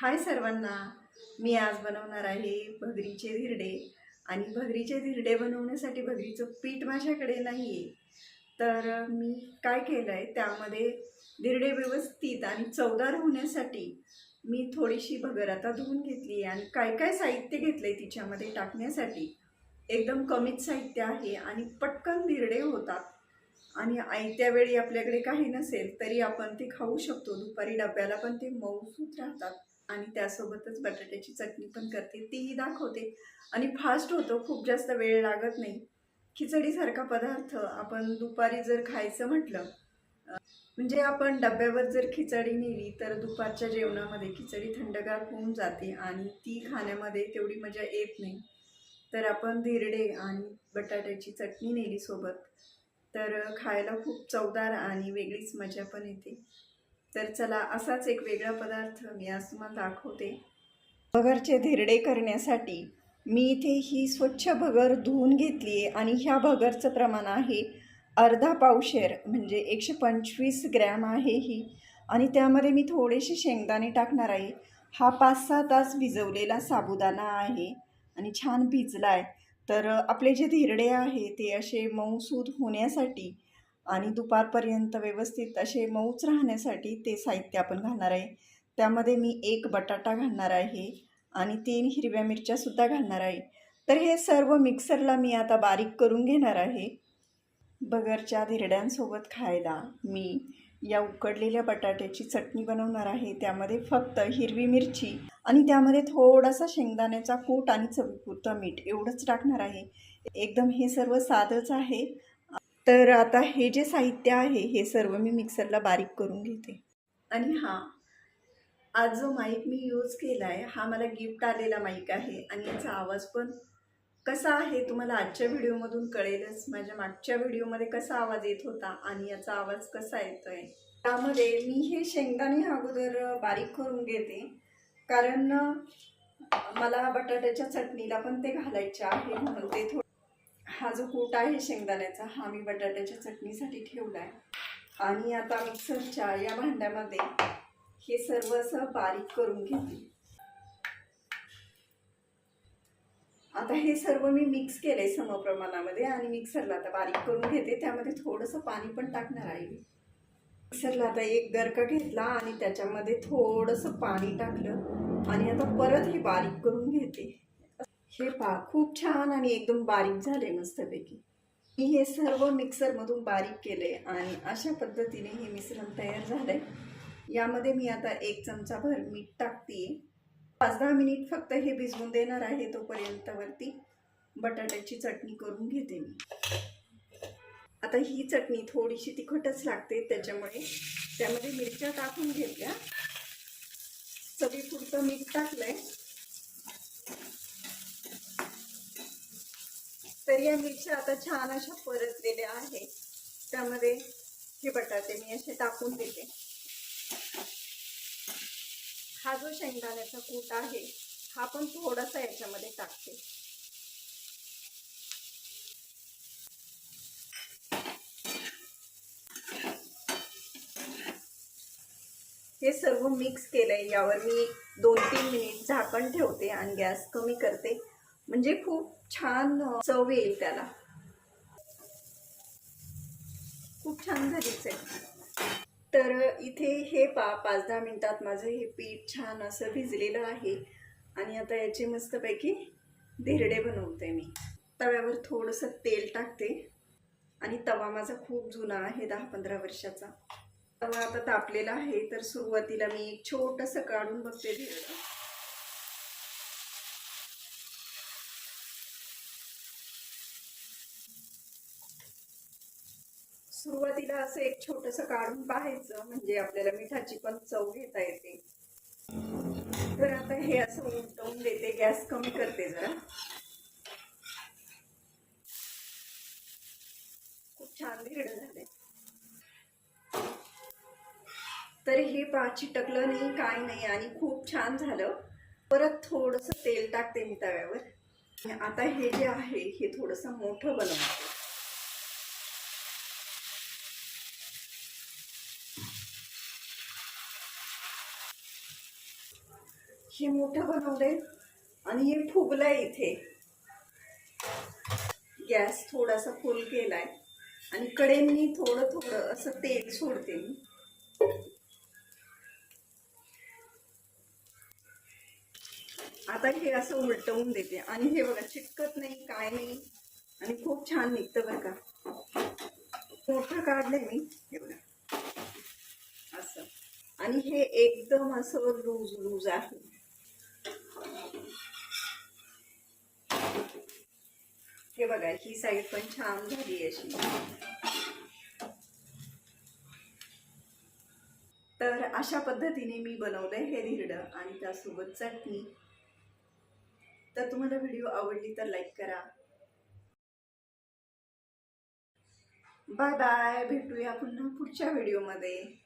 हाय सर्वांना. मी आज बनवणार आहे भगरीचे धिरडे. आणि भगरीचे धिरडे बनवण्यासाठी भगरीचं पीठ माझ्याकडे नाही आहे तर मी काय केलं आहे त्यामध्ये धिरडे व्यवस्थित आणि चवदार होण्यासाठी मी थोडीशी भगर आता धुवून घेतली आहे आणि काय काय साहित्य घेतलं आहे तिच्यामध्ये टाकण्यासाठी. एकदम कमीच साहित्य आहे आणि पटकन धिरडे होतात. आणि आयत्या वेळी आपल्याकडे काही नसेल तरी आपण ते खाऊ शकतो. दुपारी डब्याला पण ते मऊसूत राहतात. आणि त्यासोबतच बटाट्याची चटणी पण करते. तीही दाखवते. आणि फास्ट होतो खूप जास्त वेळ लागत नाही. खिचडीसारखा पदार्थ आपण दुपारी जर खायचं म्हटलं म्हणजे आपण डब्यावर जर खिचडी नेली तर दुपारच्या जेवणामध्ये खिचडी थंडगार होऊन जाते आणि ती खाण्यामध्ये तेवढी मजा येत नाही. तर आपण धिरडे आणि बटाट्याची चटणी नेली सोबत तर खायला खूप चवदार आणि वेगळीच मजा पण येते. तर चला असाच एक वेगळा पदार्थ मी आज तुम्हाला दाखवते. भगरचे धिरडे करण्यासाठी मी इथे ही स्वच्छ भगर धुवून घेतली आहे आणि ह्या भगरचं प्रमाण आहे अर्धा पावशेर म्हणजे एकशे पंचवीस ग्रॅम आहे ही. आणि त्यामध्ये मी थोडेसे शेंगदाणे टाकणार आहे. हा पाच सहा तास भिजवलेला साबुदाणा आहे आणि छान भिजला आहे तर आपले जे धिरडे आहे ते असे मऊसूद होण्यासाठी आणि दुपारपर्यंत व्यवस्थित असे मऊच राहण्यासाठी ते साहित्य आपण घालणार आहे. त्यामध्ये मी एक बटाटा घालणार आहे आणि तीन हिरव्या मिरच्यासुद्धा घालणार आहे. तर हे सर्व मिक्सरला मी आता बारीक करून घेणार आहे. बगरच्या धिरड्यांसोबत खायला मी या उकडलेल्या बटाट्याची चटणी बनवणार आहे. त्यामध्ये फक्त हिरवी मिरची आणि त्यामध्ये थोडासा शेंगदाण्याचा कूट आणि चवीपुरतं मीठ एवढंच टाकणार आहे. एकदम हे सर्व साधंच आहे. तर आता हे जे साहित्य आहे हे सर्व मी मिक्सरला बारीक करून घेते. आणि हां आज जो माईक मी यूज केला आहे हा मला गिफ्ट आलेला माईक आहे. आणि याचा आवाज पण कसा आहे तुम्हाला आजच्या व्हिडिओमधून कळेलच. माझ्या मागच्या व्हिडिओमध्ये कसा आवाज येत होता आणि याचा आवाज कसा येतो आहे त्यामध्ये मी हे शेंगदाणे अगोदर बारीक करून घेते. कारण मला बटाट्याच्या चटणीला पण ते घालायचे आहे म्हणून ते थोडं हा जो कूट आहे शेंगदाण्याचा हा मी बटाट्याच्या चटणीसाठी ठेवला आहे आणि आता मिक्सरच्या या भांड्यामध्ये हे सर्व असं बारीक करून घेते. आता हे सर्व मी मिक्स केले समप्रमाणामध्ये आणि मिक्सरला आता बारीक करून घेते. त्यामध्ये थोडंसं पाणी पण टाकणार आहे मी. मिक्सरला आता एक गरका घेतला आणि त्याच्यामध्ये थोडंसं पाणी टाकलं. आणि आता परत हे बारीक करून घेते. हे पा खूप छान आणि एकदम बारीक झाले मस्तपैकी. मी हे सर्व मिक्सरमधून बारीक केले आणि अशा पद्धतीने हे मिश्रण तयार झालंय. यामध्ये मी आता एक चमचा भर मीठ टाकते पाच दहा मिनिट फक्त हे भिजवून देणार आहे तोपर्यंत वरती बटाट्याची चटणी करून घेते मी. आता ही चटणी थोडीशी तिखटच लागते त्याच्यामुळे त्यामध्ये मिरच्या टाकून घेतल्या. चवीपुरतं मीठ टाकलंय. तर या मिरच्या आता छान अशा परतलेल्या आहेत. त्यामध्ये हे बटाटे मी असे टाकून देते. हा जो शेंगदाण्याचा कूट आहे हा पण थोडासा याच्यामध्ये टाकते. हे सर्व मिक्स केलंय यावर मी दोन तीन मिनिट झाकण ठेवते आणि गॅस कमी करते. म्हणजे खूप छान चव येईल त्याला. खूप छान झालीच आहे तर इथे हे पा पाच दहा मिनटात माझं हे पीठ छान असं भिजलेलं आहे. आणि आता याचे मस्तपैकी धिरडे बनवते मी. तव्यावर थोडंसं तेल टाकते. आणि तवा माझा खूप जुना आहे दहा पंधरा वर्षाचा. तवा आता तापलेला आहे तर सुरुवातीला मी एक छोटंसं काढून बघते धिरडं. सुरुवातीला असं एक छोटस काढून पाहायचं म्हणजे आपल्याला मिठाची पण चव घेता येते. तर आता हे असं उलटवून देते गॅस कमी करते जरा. खूप छान धिरडं झाले तर हे पा चिटकलं नाही काय नाही आणि खूप छान झालं. परत थोडंसं तेल टाकते मी तव्यावर. आता हे जे आहे हे थोडंसं मोठं बनवते. हे मोठं बनवलंय आणि हे फुगलंय इथे. गॅस थोडासा फुल केलाय. आणि कडेंनी थोडं थोडं असं तेल सोडते मी. आता हे असं उलटवून देते. आणि हे बघा चिटकत नाही काय नाही. आणि खूप छान निघतं बरं का मोठं काढलंय मी. हे बघा. असं. आणि हे एकदम असं लूज लूज आहे. हे बघा ही साईड पण छान झाली अशी. तर अशा पद्धतीने मी बनवलंय हे धिरडं आणि त्यासोबत चटणी. तर तुम्हाला व्हिडिओ आवडली तर लाईक करा. बाय बाय भेटूया पुन्हा पुढच्या व्हिडिओमध्ये